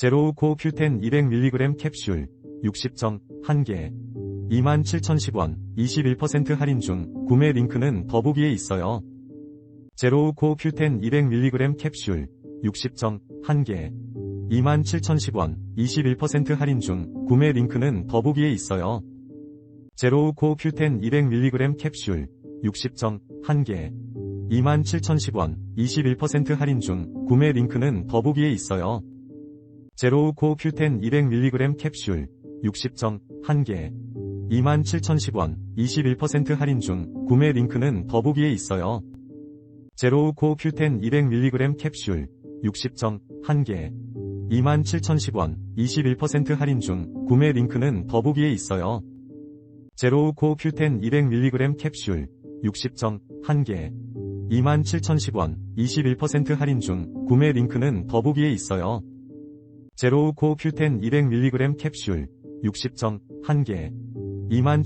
제로우 코 큐텐 200mg 캡슐 60정 1개 27,010원 21% 할인 중 구매 링크는 더보기에 있어요. 제로우 코 큐텐 200mg 캡슐 60정 1개 27,010원 21% 할인 중 구매 링크는 더보기에 있어요. 제로우 코 큐텐 200mg 캡슐 60정 1개 27,010원 21% 할인 중 구매 링크는 더보기에 있어요. 제로우 코 큐텐 200mg 캡슐 60정 1개 27,010원 21% 할인 중 구매 링크는 더보기에 있어요. 제로우 코 큐텐 200mg 캡슐 60정 1개 27,010원 21% 할인 중 구매 링크는 더보기에 있어요. 제로우 코 큐텐 200mg 캡슐 60정 1개 27,010원 21% 할인 중 구매 링크는 더보기에 있어요. 제로우 코 큐텐 200mg 캡슐 60정 1개. 2 7